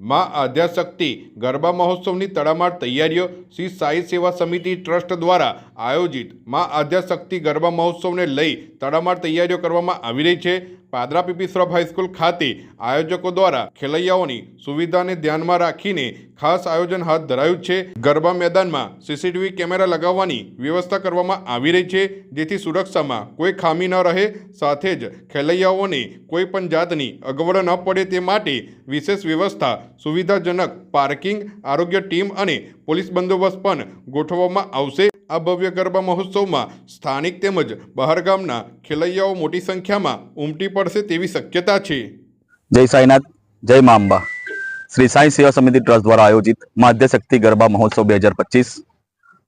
મા આદ્યાશક્તિ ગરબા મહોત્સવની તડામાર તૈયારીઓ શ્રી સાઈ સેવા સમિતિ ટ્રસ્ટ દ્વારા આયોજિત મા આદ્યાશક્તિ ગરબા મહોત્સવને લઈ તડામાર તૈયારીઓ કરવામાં આવી રહી છે. પાદરા પીપીસરોપ હાઈસ્કૂલ ખાતે આયોજકો દ્વારા ખેલૈયાઓની સુવિધાને ધ્યાનમાં રાખીને ખાસ આયોજન હાથ ધરાયું છે. ગરબા મેદાનમાં સીસીટીવી કેમેરા લગાવવાની વ્યવસ્થા કરવામાં આવી રહી છે. જેથી સુરક્ષામાં કોઈ ખામી ન રહે, સાથે જ ખેલૈયાઓને કોઈ પણ જાતની અગવડ ન પડે તે માટે વિશેષ વ્યવસ્થા, સુવિધાજનક પાર્કિંગ, આરોગ્ય ટીમ અને પોલીસ બંદોબસ્ત પણ ગોઠવવામાં આવશે. આ ભવ્ય ગરબા મહોત્સવમાં સ્થાનિક તેમજ બહારગામના ખેલૈયાઓ મોટી સંખ્યામાં ઉમટી પડશે તેવી શક્યતા છે. જય સાઈનાથ, જય મા અંબા શ્રી સાંઈ સેવા સમિતિ ટ્રસ્ટ દ્વારા આયોજિત માધ્ય શક્તિ ગરબા મહોત્સવ બે હજાર પચીસ.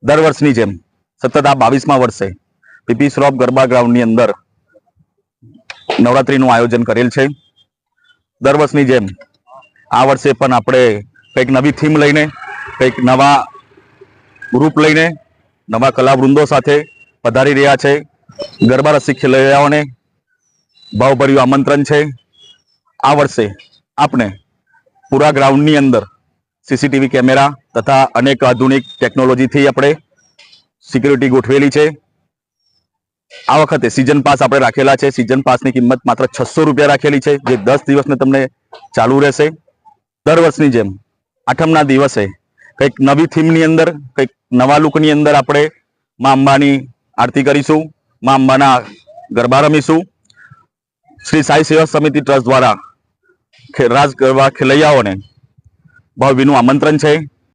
દર વર્ષની જેમ સતત આ બાવીસમાં વર્ષે પીપી શ્રોપ ગરબા ગ્રાઉન્ડની અંદર નવરાત્રિનું આયોજન કરેલ છે. દર વર્ષની જેમ આ વર્ષે પણ આપણે કંઈક નવી થીમ લઈને, કંઈક નવા ગ્રુપ લઈને નવા કલાવૃંદો સાથે પધારી રહ્યા છે. ગરબા રસિક ખેલૈયાઓને ભાવભર્યું આમંત્રણ છે. આ વર્ષે આપણે પૂરા ગ્રાઉન્ડની અંદર સીસીટીવી કેમેરા તથા અનેક આધુનિક ટેકનોલોજીથી આપણે સિક્યુરિટી ગોઠવેલી છે. આ વખતે સિઝન પાસ આપણે રાખેલા છે. સિઝન પાસની કિંમત માત્ર છસો રૂપિયા રાખેલી છે, જે દસ દિવસને તમને ચાલુ રહેશે. દર વર્ષની જેમ આઠમના દિવસે કંઈક નવી થીમની અંદર, કંઈક નવા લુકની અંદર આપણે મા અંબાની આરતી કરીશું, મા અંબાના ગરબા રમીશું. શ્રી સાઈ સેવા સમિતિ ટ્રસ્ટ દ્વારા રાજ ગરબા ખેલૈયાઓને ભાવભીનું આમંત્રણ છે.